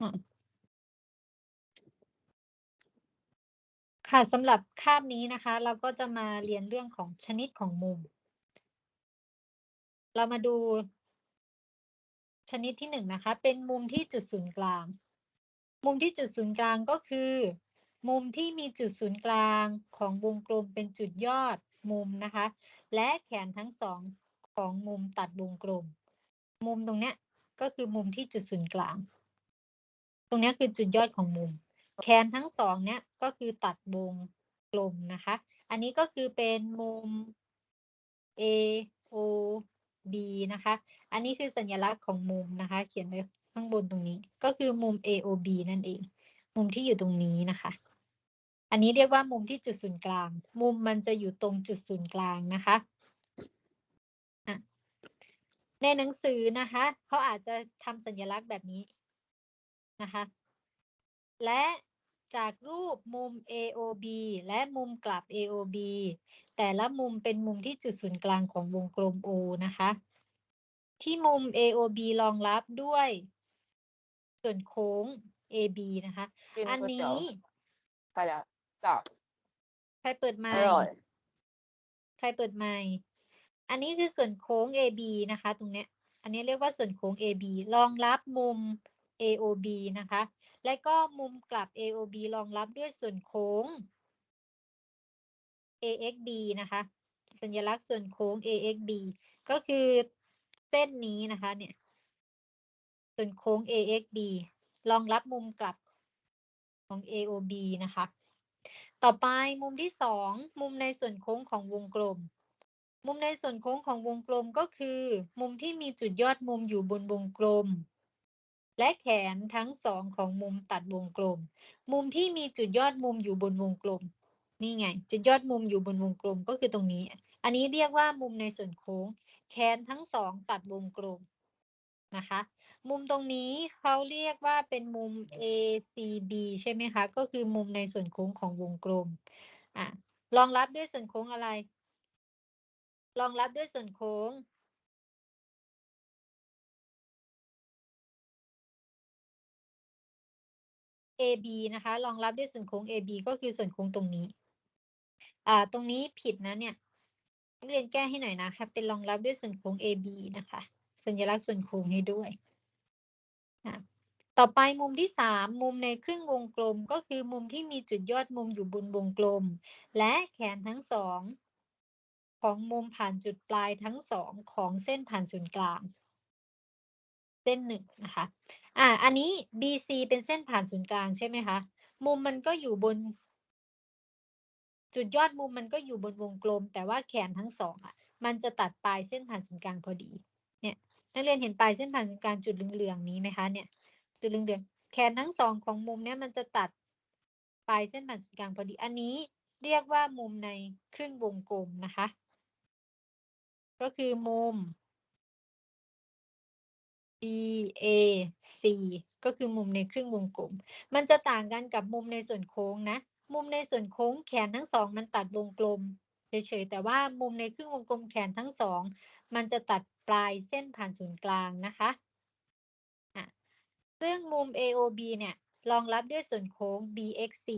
อะ ค่ะสำหรับคาบนี้นะคะ เราก็จะมาเรียนเรื่องของชนิดของมุม เรามาดูชนิดที่หนึ่งนะคะ เป็นมุมที่จุดศูนย์กลาง มุมที่จุดศูนย์กลางก็คือ มุมที่มีจุดศูนย์กลางของวงกลมเป็นจุดยอด มุมนะคะ และแขนทั้งสองของมุมตัดวงกลม มุมตรงเนี้ยก็คือมุมที่จุดศูนย์กลาง ตรงเนี้ยคือจุดยอดของมุม แขนทั้งสองเนี้ยก็คือตัดวงกลมนะคะ อันนี้ก็คือเป็นมุม A O B นะคะ อันนี้คือสัญลักษณ์ของมุมนะคะ เขียนไว้ข้างบนตรงนี้ ก็คือมุม AOB นั่นเอง มุมที่อยู่ตรงนี้นะคะ อันนี้เรียกว่ามุมที่จุดศูนย์กลาง มุมมันจะอยู่ตรงจุดศูนย์กลางนะคะอะในหนังสือนะคะเขาอาจจะทำสัญลักษณ์แบบนี้นะคะ และจากรูปมุม AOB และมุมกลับ AOB แต่ละมุมเป็นมุมที่จุดศูนย์กลางของวงกลม O นะคะ ที่มุม AOB รองรับด้วย ส่วนโค้ง AB นะคะกินอันก๋วยเตี๋ยวนี้ไปแล้ว จ้ะใครเปิดไมอค์ร่อย ใครเปิดไมค์อันนี้คือส่วนโค้ง AB นะคะ ตรงเนี้ย อันนี้เรียกว่าส่วนโค้ง AB รองรับมุม AOB นะคะ และก็มุมกลับ AOB รองรับด้วยส่วนโค้ง AXB นะคะ สัญลักษณ์ส่วนโค้ง AXB ก็คือเส้นนี้นะคะ เนี่ย ส่วนโค้ง AXB รองรับมุมกลับของ AOB นะคะ ต่อไปมุมที่สองมุมในส่วนโค้งของวงกลม มุมในส่วนโค้งของวงกลมก็คือ มุมที่มีจุดยอดมุมอยู่บนวงกลม และแขนทั้งสองของมุมตัดวงกลม มุมที่มีจุดยอดมุมอยู่บนวงกลม นี่ไง จุดยอดมุมอยู่บนวงกลมก็คือตรงนี้ อันนี้เรียกว่ามุมในส่วนโค้ง แขนทั้งสองตัดวงกลมนะคะ มุมตรงนี้เขาเรียกว่าเป็นมุม ACB ใช่ไหมคะ ก็คือมุมในส่วนโค้งของวงกลมอะรองรับด้วยส่วนโค้งอะไร รองรับด้วยส่วนโค้ง AB นะคะ รองรับด้วยส่วนโค้ง AB ก็คือส่วนโค้งตรงนี้ อ่า ตรงนี้ผิดนะเนี่ยเรียนแก้ให้หน่อยนะคะ เป็นรองรับด้วยส่วนโค้ง AB นะคะ สัญลักษณ์ส่วนโค้งให้ด้วย อะต่อไปมุมที่สามมุมในครึ่งวงกลมก็คือมุมที่มีจุดยอดมุมอยู่บนวงกลม และแขนทั้งสองของมุมผ่านจุดปลายทั้งสองของเส้นผ่านศูนย์กลาง เส้นหนึ่งนะคะอ่าอันนี้ BC เป็นเส้นผ่านศูนย์กลางใช่ไหมคะมุมมันก็อยู่บน จุดยอดมุมมันก็อยู่บนวงกลม แต่ว่าแขนทั้งสองอะมันจะตัดปลายเส้นผ่านศูนย์กลางพอดี นักเรียนเห็นปลายเส้นผ่านศูนย์กลางจุดเหลืองๆนี้ไหมคะเนี่ยจุดเหลืองๆแขนทั้งสองของมุมเนี่ยมันจะตัดปลายเส้นผ่านศูนย์กลางพอดีอันนี้เรียกว่ามุมในครึ่งวงกลมนะคะ ก็คือมุม BAC ก็คือมุมในครึ่งวงกลม มันจะต่างกันกับมุมในส่วนโค้งนะ มุมในส่วนโค้งแขนทั้งสองมันตัดวงกลมเฉยๆ แต่ว่ามุมในครึ่งวงกลมแขนทั้งสอง มันจะตัดปลายเส้นผ่านศูนย์กลางนะคะซึ่งมุม AOB เนี่ยรองรับด้วยส่วนโค้ง BXC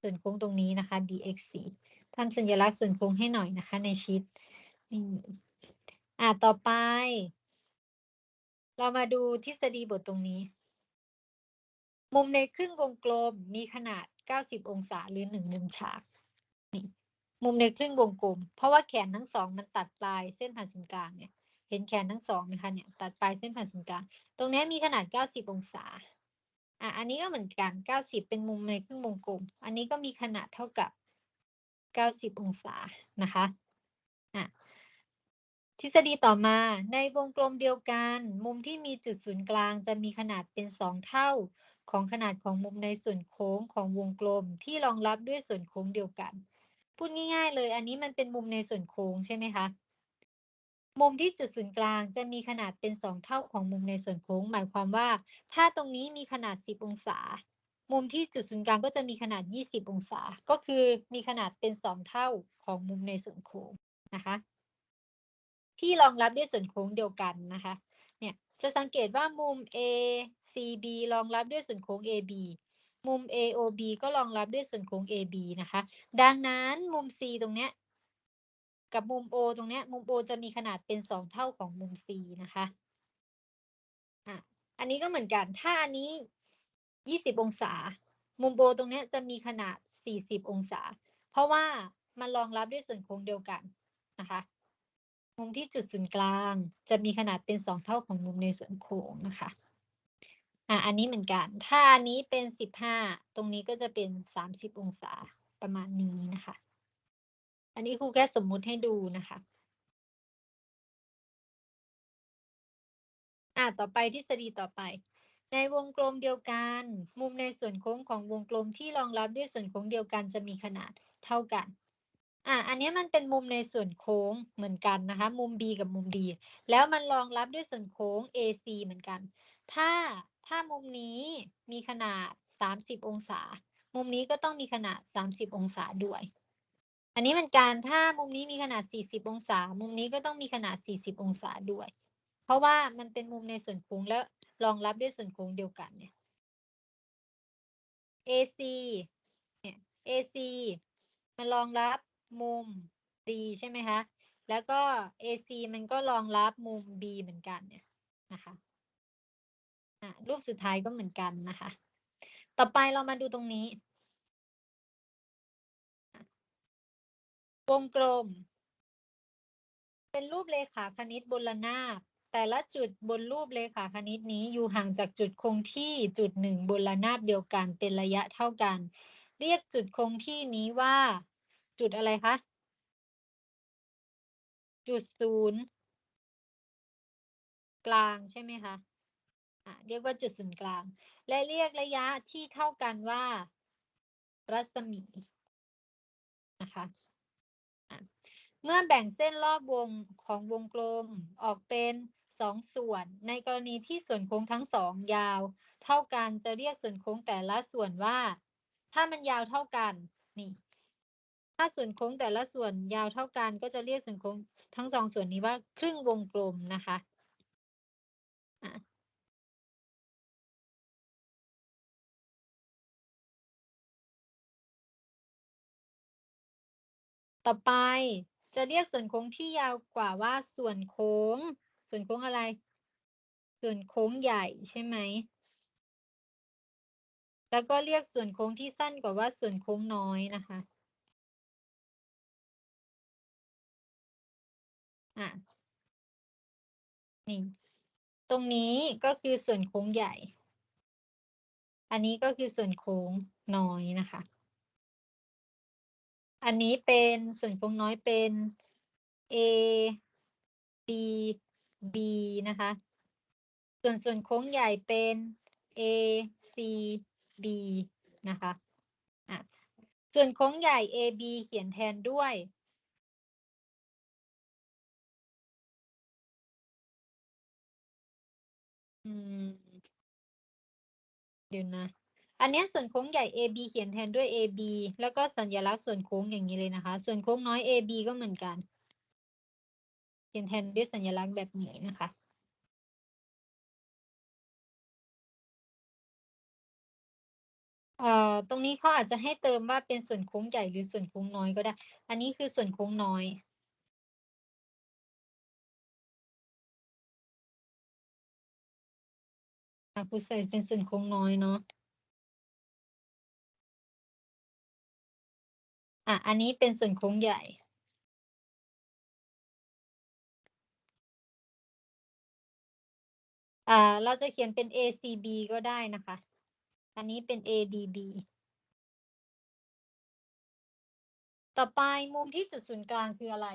ส่วนโค้งตรงนี้นะคะ BXC ทำสัญลักษณ์ส่วนโค้งให้หน่อยนะคะ ในชีตนี่อะต่อไป เรามาดูทฤษฎีบทตรงนี้ มุมในครึ่งวงกลมมีขนาด 90 องศาหรือ1มุมฉากนี่ มุมในครึ่งวงกลม เพราะว่าแขนทั้งสองมันตัดปลายเส้นผ่านศูนย์กลางเนี่ย เห็นแขนทั้งสองไหมคะเนี่ยตัดปลายเส้นผ่านศูนย์กลาง ตรงนี้มีขนาด 90 องศา อะ อันนี้ก็เหมือนกัน 90 เป็นมุมในครึ่งวงกลม อันนี้ก็มีขนาดเท่ากับ 90 องศา นะคะ อะ ทฤษฎีต่อมา ในวงกลมเดียวกัน มุมที่มีจุดศูนย์กลางจะมีขนาดเป็นสองเท่าของขนาดของมุมในส่วนโค้งของวงกลมที่รองรับด้วยส่วนโค้งเดียวกัน พูดง่ายๆเลย อันนี้มันเป็นมุมในส่วนโค้งใช่ไหมคะ มุมที่จุดศูนย์กลางจะมีขนาดเป็นสองเท่าของมุมในส่วนโค้ง หมายความว่า ถ้าตรงนี้มีขนาด 10 องศา มุมที่จุดศูนย์กลางก็จะมีขนาด 20 องศา ก็คือมีขนาดเป็นสองเท่าของมุมในส่วนโค้งนะคะ ที่รองรับด้วยส่วนโค้งเดียวกันนะคะ เนี่ยจะสังเกตว่ามุม ACB รองรับด้วยส่วนโค้ง AB มุม AOB ก็รองรับด้วยส่วนโค้ง AB นะคะ ดังนั้นมุม C ตรงเนี้ยกับมุม O ตรงเนี้ยมุม O จะมีขนาดเป็นสองเท่าของมุม C นะคะอะอันนี้ก็เหมือนกัน ถ้าอันนี้ 20 องศา มุม O ตรงเนี้ยจะมีขนาด 40 องศา เพราะว่ามันรองรับด้วยส่วนโค้งเดียวกันนะคะ มุมที่จุดศูนย์กลาง จะมีขนาดเป็นสองเท่าของมุมในส่วนโค้งนะคะ อะอันนี้เหมือนกัน ถ้าอันนี้เป็น15ตรงนี้ก็จะเป็น30องศาประมาณนี้นะคะ อันนี้ครูแค่สมมุติให้ดูนะคะ อะต่อไปทฤษฎีต่อไป ในวงกลมเดียวกัน มุมในส่วนโค้งของวงกลมที่รองรับด้วยส่วนโค้งเดียวกันจะมีขนาดเท่ากันอะ อันนี้มันเป็นมุมในส่วนโค้งเหมือนกันนะคะ มุม B กับมุม D แล้วมันรองรับด้วยส่วนโค้ง AC เหมือนกัน ถ้า ถ้ามุมนี้มีขนาด 30 องศา มุมนี้ก็ต้องมีขนาด 30 องศาด้วย อันนี้มือนกันถ้ามุมนี้มีขนาด 40 องศา มุมนี้ก็ต้องมีขนาด 40 องศาด้วย เพราะว่ามันเป็นมุมในส่วนโค้งแล้วรองรับด้วยส่วนโค้งเดียวกันเนี่ย AC เนี่ย AC มันรองรับมุม D ใช่ไหมคะ แล้วก็ AC มันก็รองรับมุม B เหมือนกันเนี่ยนะคะ รูปสุดท้ายก็เหมือนกันนะคะ ต่อไปเรามาดูตรงนี้ วงกลม เป็นรูปเลขาคณิตบนระนาบแต่ละจุดบนรูปเลขาคณิตนี้อยู่ห่างจากจุดคงที่จุดหนึ่งบนระนาบเดียวกันเป็นระยะเท่ากัน เรียกจุดคงที่นี้ว่า จุดอะไรคะจุดศูนย์กลางใช่ไหมคะ อะเรียกว่าจุดศูนย์กลาง และเรียกระยะที่เท่ากันว่า รัศมีนะคะะเมื่อแบ่งเส้นรอบวงของวงกลมออกเป็นสองส่วน ในกรณีที่ส่วนโค้งทั้งสองยาว เท่ากันจะเรียกส่วนโค้งแต่ละส่วนว่า ถ้ามันยาวเท่ากันนี่ถ้าส่วนโค้งแต่ละส่วนยาวเท่ากันก็จะเรียกส่วนโค้งทั้งสองส่วนนี้ว่าครึ่งวงกลมนะคะ ต่อไป จะเรียกส่วนโค้งที่ยาวกว่าว่าส่วนโค้ง ส่วนโค้งอะไร ส่วนโค้งใหญ่ใช่ไหม แล้วก็เรียกส่วนโค้งที่สั้นกว่าว่าส่วนโค้งน้อยนะคะอะนี่ตรงนี้ก็คือส่วนโค้งใหญ่ อันนี้ก็คือส่วนโค้งน้อยนะคะ อันนี้เป็นส่วนโค้งน้อยเป็น A B B นะคะ ส่วนส่วนโค้งใหญ่เป็น A C B นะคะอะส่วนโค้งใหญ่ A B เขียนแทนด้วย อืม เดี๋ยวนะ อันนี้ส่วนโค้งใหญ่ AB เขียนแทนด้วย AB แล้วก็สัญลักษณ์ส่วนโค้งอย่างนี้เลยนะคะ ส่วนโค้งน้อย AB ก็เหมือนกัน เขียนแทนด้วยสัญลักษณ์แบบนี้นะคะ เอ่อ ตรงนี้เขาอาจจะให้เติมว่าเป็นส่วนโค้งใหญ่หรือส่วนโค้งน้อยก็ได้ อันนี้คือส่วนโค้งน้อยอะครูใส่เป็นส่วนโค้งน้อยเนาะ อะ อันนี้เป็นส่วนโค้งใหญ่ อ่า เราจะเขียนเป็น ACB ก็ได้นะคะ อันนี้เป็น ADB ต่อไปมุมที่จุดศูนย์กลางคืออะไร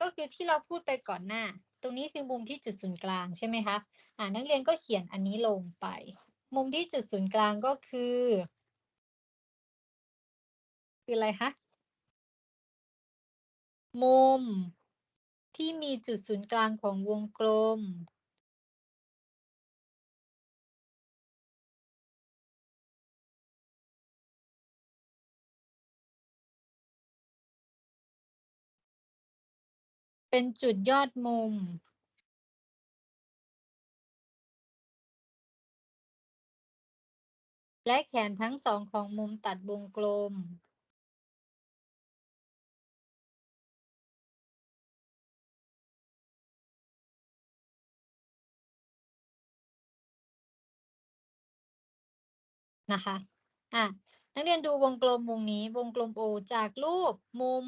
ก็คือที่เราพูดไปก่อนหน้า ตรงนี้คือมุมที่จุดศูนย์กลางใช่ไหมคะ อ่านักเรียนก็เขียนอันนี้ลงไป มุมที่จุดศูนย์กลางก็คือ คืออะไรคะ มุม ที่มีจุดศูนย์กลางของวงกลม เป็นจุดยอดมุมและแขนทั้งสองของมุมตัดวงกลม นะคะอะนักเรียนดูวงกลมวงนี้วงกลม O จากรูปมุม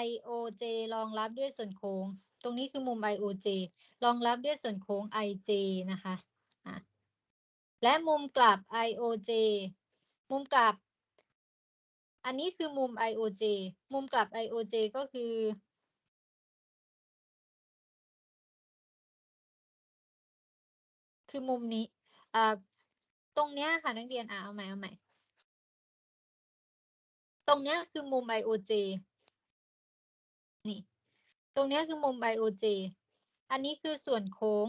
IOJ รองรับด้วยส่วนโค้ง ตรงนี้คือมุม IOJ รองรับด้วยส่วนโค้ง IJ นะคะอะและมุมกลับ IOJ มุมกลับ อันนี้คือมุม IOJ มุมกลับ IOJ ก็คือคือมุมนี้อ่า ตรงเนี้ยค่ะนักเรียนอะเอาใหม่เอาใหม่ ตรงเนี้ยคือมุม IOJ นี่ ตรงเนี้ยคือมุม IOJ อันนี้คือส่วนโค้ง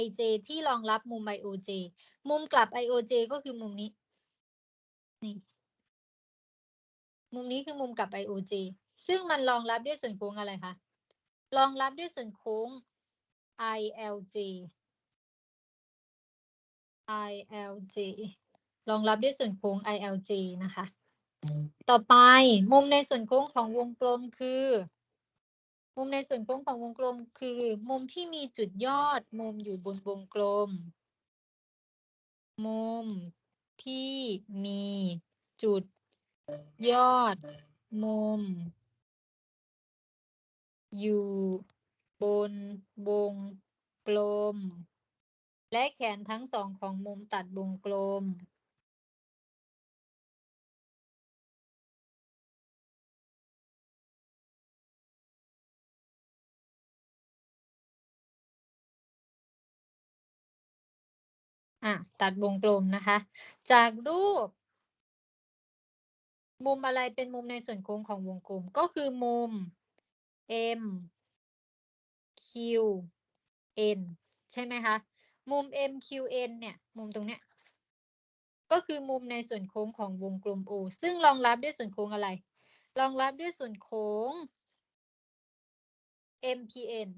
IJ ที่รองรับมุม IOJ มุมกลับ IOJ ก็คือมุมนี้ นี่ มุมนี้คือมุมกลับ IOJ ซึ่งมันรองรับด้วยส่วนโค้งอะไรคะ รองรับด้วยส่วนโค้ง ILJ ILJ รองรับด้วยส่วนโค้ง ILJ นะคะ ต่อไปมุมในส่วนโค้งของวงกลมคือ มุมในส่วนโค้งของวงกลมคือ มุมที่มีจุดยอดมุมอยู่บนวงกลม มุมที่มีจุดยอดมุม อยู่บนวงกลม และแขนทั้งสองของมุมตัดวงกลมอะตัดวงกลมนะคะ จากรูป มุมอะไรเป็นมุมในส่วนโค้งของวงกลม ก็คือมุม M Q N ใช่ไหมคะ มุม M Q N เนี่ย มุมตรงเนี้ย ก็คือมุมในส่วนโค้งของวงกลม O ซึ่งรองรับด้วยส่วนโค้งอะไร รองรับด้วยส่วนโค้ง M P N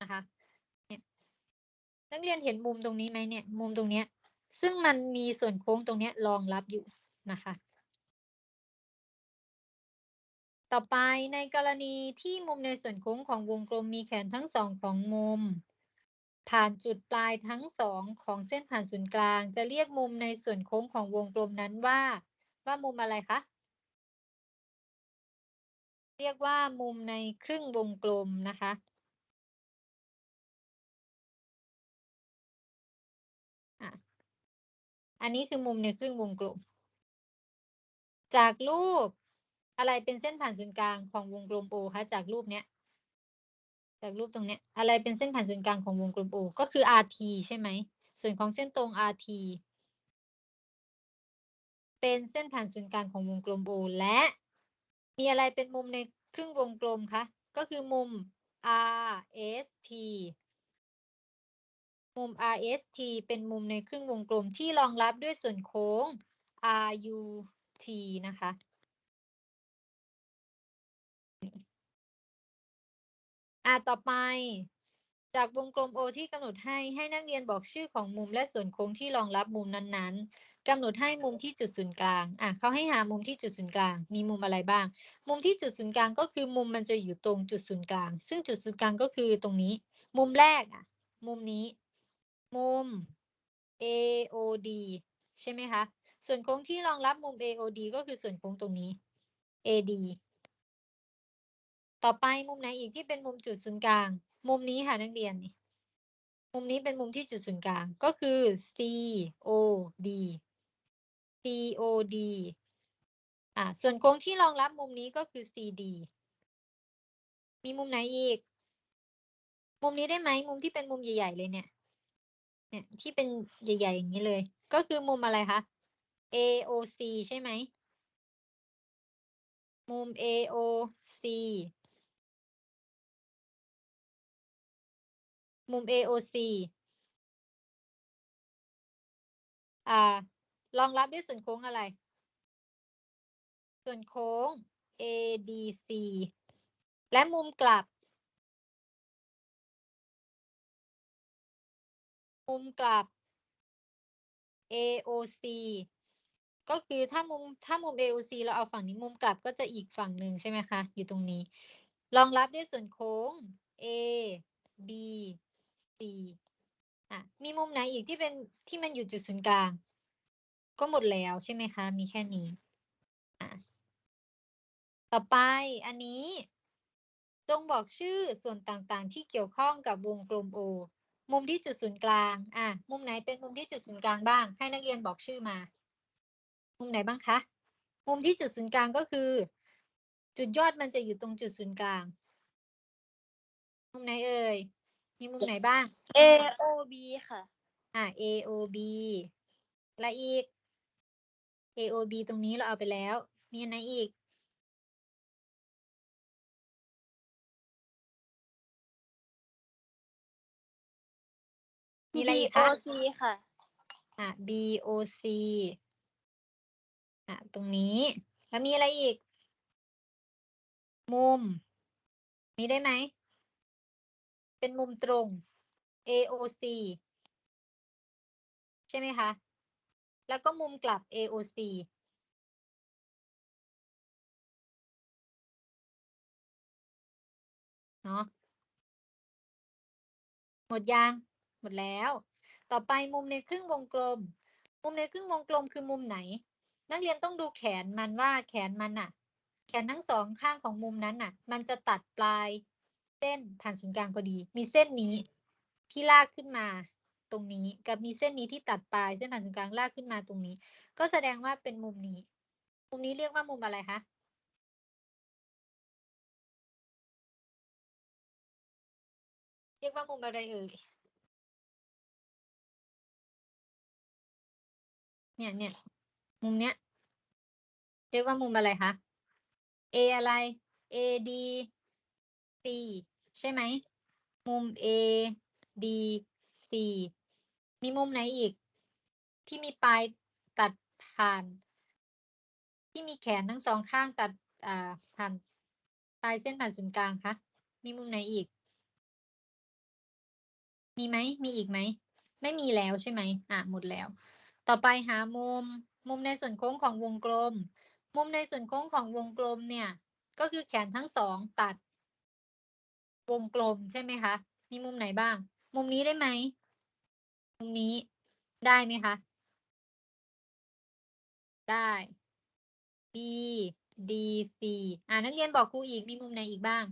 นะคะเนี่ยนักเรียนเห็นมุมตรงนี้ไหมเนี่ย มุมตรงเนี้ย ซึ่งมันมีส่วนโค้งตรงเนี้ยรองรับอยู่นะคะ ต่อไปในกรณีที่มุมในส่วนโค้งของวงกลมมีแขนทั้งสองของมุม ผ่านจุดปลายทั้งสองของเส้นผ่านศูนย์กลาง จะเรียกมุมในส่วนโค้งของวงกลมนั้นว่า ว่ามุมอะไรคะเรียกว่ามุมในครึ่งวงกลมนะคะ อันนี้คือมุมในครึ่งวงกลม จากรูป อะไรเป็นเส้นผ่านศูนย์กลางของวงกลม O คะจากรูปเนี้ย จากรูปตรงเนี้ย อะไรเป็นเส้นผ่านศูนย์กลางของวงกลม O ก็คือ RT ใช่ไหม ส่วนของเส้นตรง RT เป็นเส้นผ่านศูนย์กลางของวงกลม O และ มีอะไรเป็นมุมในครึ่งวงกลมคะก็คือมุม RST มุม RST เป็นมุมในครึ่งวงกลมที่รองรับด้วยส่วนโค้ง RUT นะคะ อะต่อไป จากวงกลม O ที่กำหนดให้ให้นักเรียนบอกชื่อของมุมและส่วนโค้งที่รองรับมุมนั้นๆกำหนดให้มุมที่จุดศูนย์กลางอะเขาให้หามุมที่จุดศูนย์กลาง มีมุมอะไรบ้าง มุมที่จุดศูนย์กลางก็คือมุมมันจะอยู่ตรงจุดศูนย์กลาง ซึ่งจุดศูนย์กลางก็คือตรงนี้ มุมแรกอะ มุมนี้ มุม AOD ใช่ไหมคะ ส่วนโค้งที่รองรับมุม AOD ก็คือส่วนโค้งตรงนี้ AD ต่อไปมุมไหนอีกที่เป็นมุมจุดศูนย์กลาง มุมนี้ค่ะนักเรียนนี่มุมนี้เป็นมุมที่จุดศูนย์กลางก็คือ COD COD อ่าส่วนโค้งที่รองรับมุมนี้ก็คือ CD มีมุมไหนอีก มุมนี้ได้ไหมมุมที่เป็นมุมใหญ่ๆเลยเนี่ย เนี่ยที่เป็นใหญ่ๆอย่างนี้เลย ก็คือมุมอะไรคะ AOC ใช่ไหมมุม AOC มุม AOC อ่ารองรับด้วยส่วนโค้งอะไร ส่วนโค้ง ADC และมุมกลับ มุมกลับ AOC ก็คือถ้ามุมถ้ามุม AOC เราเอาฝั่งนี้มุมกลับก็จะอีกฝั่งหนึ่งใช่ไหมคะ อยู่ตรงนี้ รองรับด้วยส่วนโค้ง A B C อะมีมุมไหนอีกที่เป็นที่มันอยู่จุดศูนย์กลาง ก็หมดแล้วใช่ไหมคะ มีแค่นี้อะต่อไปอันนี้จงบอกชื่อส่วนต่างๆ ที่เกี่ยวข้องกับวงกลม O มุมที่จุดศูนย์กลาง อะ มุมไหนเป็นมุมที่จุดศูนย์กลางบ้าง ให้นักเรียนบอกชื่อมา มุมไหนบ้างคะ มุมที่จุดศูนย์กลางก็คือ จุดยอดมันจะอยู่ตรงจุดศูนย์กลาง มุมไหนเอ่ย มีมุมไหนบ้าง AOB ค่ะ อะ AOB และอีก AOB ตรงนี้เราเอาไปแล้ว มีอันไหนอีก มีอะไรอีกคะ BOC ค่ะ อะ BOC อะ ตรงนี้ แล้วมีอะไรอีก มุม นี้ได้ไหม เป็นมุมตรง AOC ใช่ไหมคะ แล้วก็มุมกลับ AOC เนาะหมดยัง หมดแล้ว ต่อไปมุมในครึ่งวงกลม มุมในครึ่งวงกลมคือมุมไหน นักเรียนต้องดูแขนมันว่าแขนมันน่ะแขนทั้งสองข้างของมุมนั้นน่ะมันจะตัดปลาย เส้นผ่านศูนย์กลางพอดี มีเส้นนี้ที่ลากขึ้นมาตรงนี้ กับมีเส้นนี้ที่ตัดปลายเส้นผ่านศูนย์กลางลากขึ้นมาตรงนี้ ก็แสดงว่าเป็นมุมนี้ มุมนี้เรียกว่ามุมอะไรคะเรียกว่ามุมอะไรเอ่ยเนี่ยเนี่ยมุมเนี้ย เรียกว่ามุมอะไรคะ A อะไร A D C ใช่ไหม มุม A D C มีมุมไหนอีก ที่มีปลายตัดผ่าน ที่มีแขนทั้งสองข้างตัดอ่าผ่านปลายเส้นผ่านศูนย์กลางคะมีมุมไหนอีก มีไหมมีอีกไหม ไม่มีแล้วใช่ไหมอะหมดแล้ว ต่อไปหามุม มุมในส่วนโค้งของวงกลม มุมในส่วนโค้งของวงกลมเนี่ย ก็คือแขนทั้งสองตัด วงกลมใช่ไหมคะ มีมุมไหนบ้าง มุมนี้ได้ไหม มุมนี้ได้ไหมคะ ได้ B D C อ่านักเรียนบอกครูอีก มีมุมไหนอีกบ้าง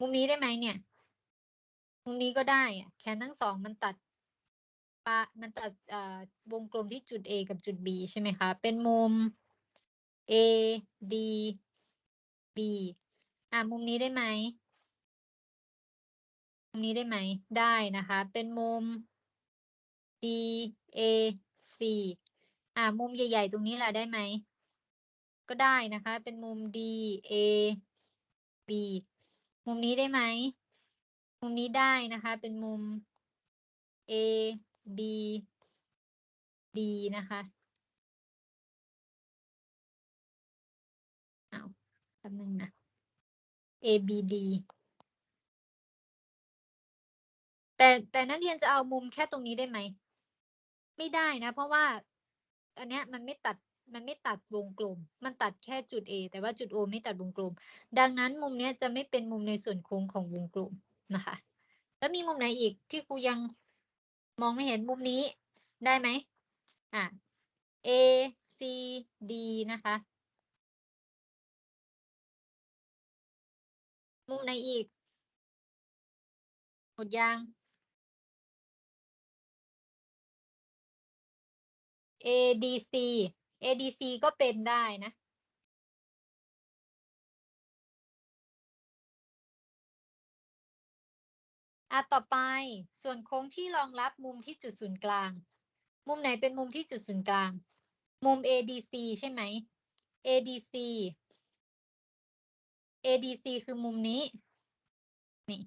มุมนี้ได้ไหมเนี่ย มุมนี้ก็ได้แขนทั้งสองมันตัด ปะมันตัดวงกลมที่จุด A กับจุด B ใช่ไหมคะ เป็นมุม A D B อะมุมนี้ได้ไหมมุมนี้ได้ไหม ได้นะคะ เป็นมุม D A C อะมุมใหญ่ ๆ ตรงนี้แหละได้ไหม ก็ได้นะคะ เป็นมุม D A B มุมนี้ได้ไหม มุมนี้ได้นะคะ เป็นมุม A B D นะคะเอาแป๊บนึงนะ A B D แต่แต่นักเรียนจะเอามุมแค่ตรงนี้ได้ไหม ไม่ได้นะ เพราะว่า อันเนี้ยมันไม่ตัดมันไม่ตัดวงกลม มันตัดแค่จุด A แต่ว่าจุด O ไม่ตัดวงกลม ดังนั้นมุมเนี้ยจะไม่เป็นมุมในส่วนโค้งของวงกลมนะคะ แล้วมีมุมไหนอีกที่ครูยัง มองไม่เห็นมุมนี้ได้ไหมอะ A C D นะคะ มุมไหนอีก หมดยัง ADC ADC ก็เป็นได้นะ อะต่อไปส่วนโค้งที่รองรับมุมที่จุดศูนย์กลาง มุมไหนเป็นมุมที่จุดศูนย์กลาง มุม ADC ใช่ไหม ADC ADC คือมุมนี้นี่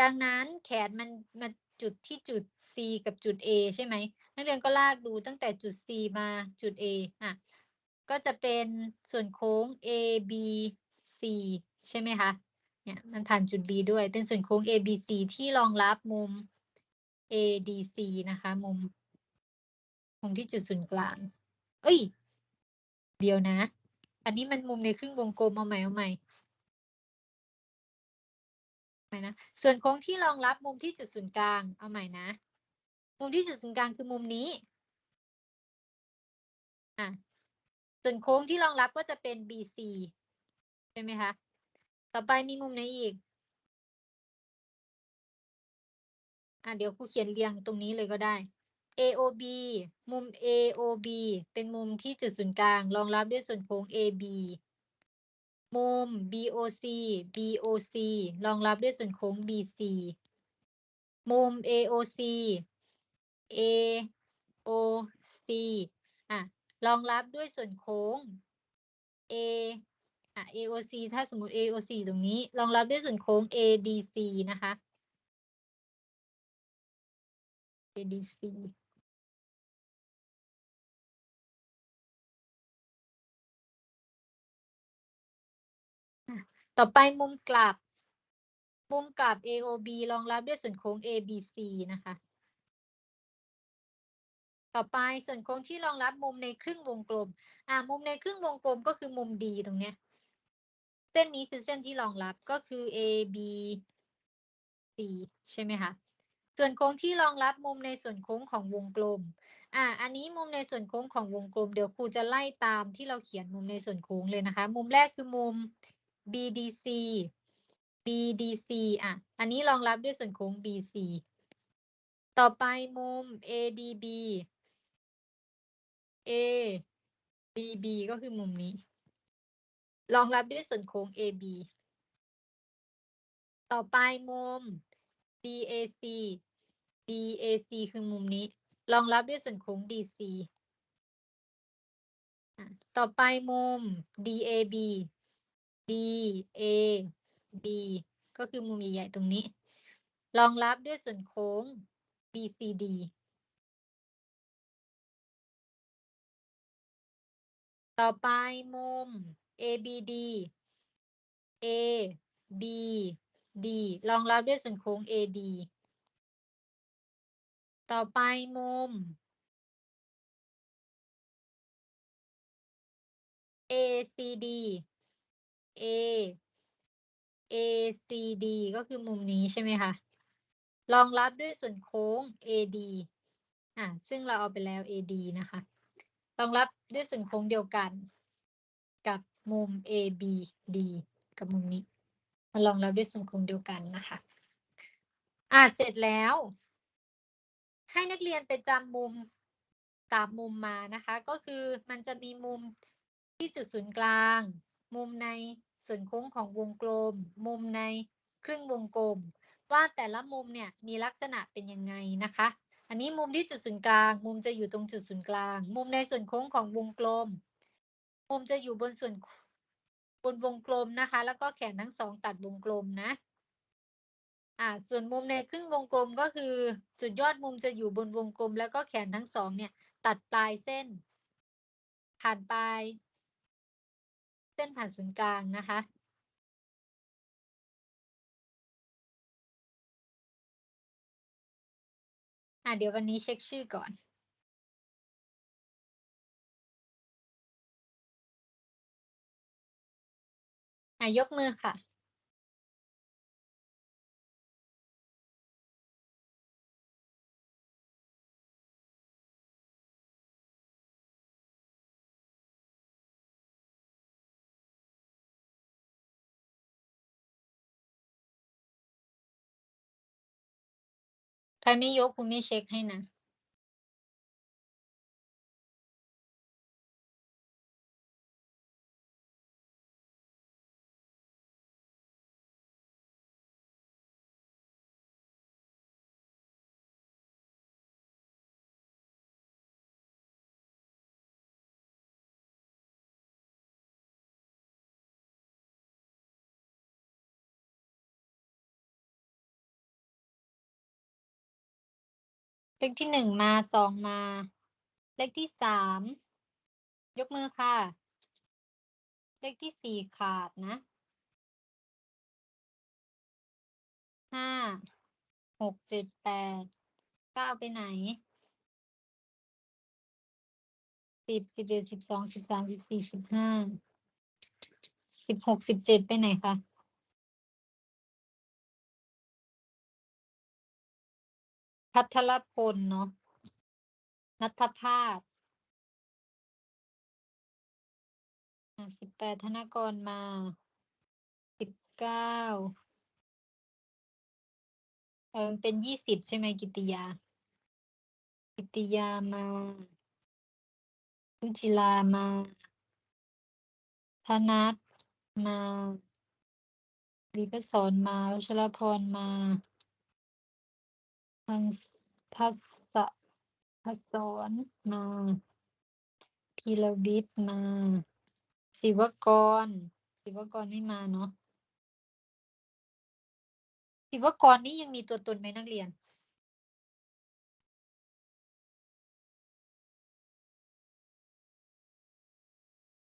ดังนั้นแขนมันมาจุดที่จุด C กับจุด A ใช่ไหมนักเรียนก็ลากดูตั้งแต่จุด C มาจุด A อะก็จะเป็นส่วนโค้ง A B C ใช่ไหมคะ เนี่ยมันผ่านจุด B ด้วย เป็นส่วนโค้ง A B C ที่รองรับมุม A D C นะคะ มุม มุมที่จุดศูนย์กลาง เอ้ย เดียวนะ อันนี้มันมุมในครึ่งวงกลมเอาใหม่เอาใหม่ใหม่นะ ส่วนโค้งที่รองรับมุมที่จุดศูนย์กลาง เอาใหม่นะ มุมที่จุดศูนย์กลางคือมุมนี้ อะ ส่วนโค้งที่รองรับก็จะเป็น BC ใช่ไหมคะ ต่อไปมีมุมไหนอีก อะเดี๋ยวครูเขียนเรียงตรงนี้เลยก็ได้ AOB มุม AOB เป็นมุมที่จุดศูนย์กลาง รองรับด้วยส่วนโค้ง AB มุม BOC BOC รองรับด้วยส่วนโค้ง BC มุม AOC AOC อะ รองรับด้วยส่วนโค้ง A อะ AOC ถ้าสมมติ AOC ตรงนี้รองรับด้วยส่วนโค้ง ADC นะคะ ADC ต่อไปมุมกลับ มุมกลับ AOB รองรับด้วยส่วนโค้ง ABC นะคะ ต่อไปส่วนโค้งที่รองรับมุมในครึ่งวงกลม อ่า มุมในครึ่งวงกลมก็คือมุม D ตรงเนี้ย ส้นนี้คือเส้นที่รองรับก็คือ AB C ใช่ไหมคะ ส่วนโค้งที่รองรับมุมในส่วนโค้งของวงกลม อ่า อันนี้มุมในส่วนโค้งของวงกลม เดี๋ยวครูจะไล่ตามที่เราเขียนมุมในส่วนโค้งเลยนะคะ มุมแรกคือมุม BDC BDC อะ อันนี้รองรับด้วยส่วนโค้ง BC ต่อไปมุม ADB ADB ก็คือมุมนี้ รองรับด้วยส่วนโค้ง AB ต่อไปมุม DAC DAC คือมุมนี้ รองรับด้วยส่วนโค้ง DC ต่อไปมุม DAB DAB ก็คือมุมใหญ่ๆตรงนี้ รองรับด้วยส่วนโค้ง BCD ต่อไปมุม ABD ABD รองรับด้วยส่วนโค้ง AD ต่อไปมุม ACD A ACD ก็คือมุมนี้ใช่ไหมคะรองรับด้วยส่วนโค้ง AD อะซึ่งเราเอาไปแล้ว AD นะคะรองรับด้วยส่วนโค้งเดียวกัน มุม ABD กับมุมนี้ มารองรับด้วยส่วนโค้งเดียวกันนะคะ อะเสร็จแล้ว ให้นักเรียนไปจำมุมสามมุมมานะคะ ก็คือมันจะมีมุมที่จุดศูนย์กลาง มุมในส่วนโค้งของวงกลม มุมในครึ่งวงกลม ว่าแต่ละมุมเนี่ยมีลักษณะเป็นยังไงนะคะ อันนี้มุมที่จุดศูนย์กลาง มุมจะอยู่ตรงจุดศูนย์กลาง มุมในส่วนโค้งของวงกลม มุมจะอยู่บนส่วนบนวงกลมนะคะ แล้วก็แขนทั้งสองตัดวงกลมนะ อ่า ส่วนมุมในครึ่งวงกลมก็คือ จุดยอดมุมจะอยู่บนวงกลม แล้วก็แขนทั้งสองเนี่ย ตัดปลายเส้น ผ่านปลายเส้นผ่านศูนย์กลางนะคะอะเดี๋ยววันนี้เช็คชื่อก่อน ยกมือค่ะใครไม่ยกคุณไม่เช็คให้นะ เลขที่หนึ่งมาสองมา เลขที่สามยกมือค่ะ เลขที่สี่ขาดนะห้าหกเจ็ดแปดเก้าไปไหนสิบสิบเอ็ดสิบสองสิบสามสิบสี่สิบห้าสิบหกสิบเจ็ดไปไหนคะ พัทรพลเนาะนัทภาพสิบแปดธนกรมาสิบเก้าเออเป็นยี่สิบใช่ไหมกิติยา กิติยามารุจิลามาธนัทมาลีกสอนมาวัชรพรมาพัน พัสะพัสสอนมาพีรวิทย์มา ศิวกร ศิวกรไม่มาเนาะศิวกรนี่ยังมีตัวตนไหมนักเรียน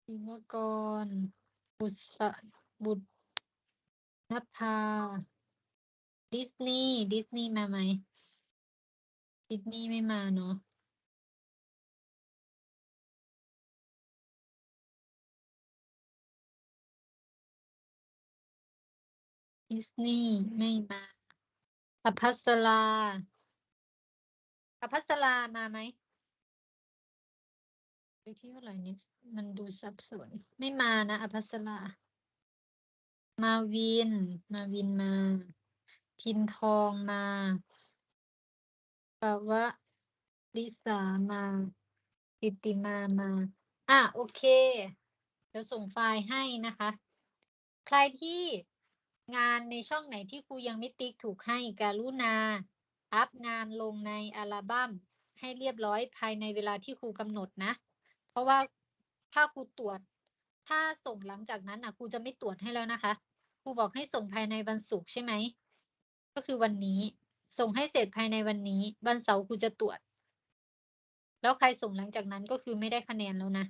ศิวกร บุษบุตรนภา ดิสนีย์ดิสนีย์มาไหม ดิสนีย์ไม่มาเนาะดิสนีย์ไม่มาอภัสรา อภัสรามาไหมไปที่เท่าไหร่เนี่ยมันดูสับสน ไม่มานะอภัสรา มาวิน มาวินมาทินทองมา ปวะลิสามากิติมามา อะ โอเค เดี๋ยวส่งไฟล์ให้นะคะ ใครที่งานในช่องไหนที่ครูยังไม่ติ๊กถูกให้การุณา อัพงานลงในอัลบั้มให้เรียบร้อยภายในเวลาที่ครูกำหนดนะ เพราะว่าถ้าครูตรวจ ถ้าส่งหลังจากนั้นนะครูจะไม่ตรวจให้แล้วนะคะ ครูบอกให้ส่งภายในวันศุกร์ใช่ไหม ก็คือวันนี้ ส่งให้เสร็จภายในวันนี้ วันเสาร์ครูจะตรวจ แล้วใครส่งหลังจากนั้นก็คือไม่ได้คะแนนแล้วนะ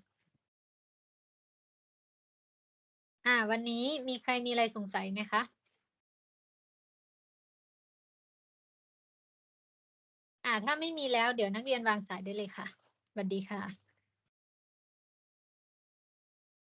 อ่า วันนี้มีใครมีอะไรสงสัยไหมคะอ่าถ้าไม่มีแล้วเดี๋ยวนักเรียนวางสายได้เลยค่ะสวัสดีค่ะ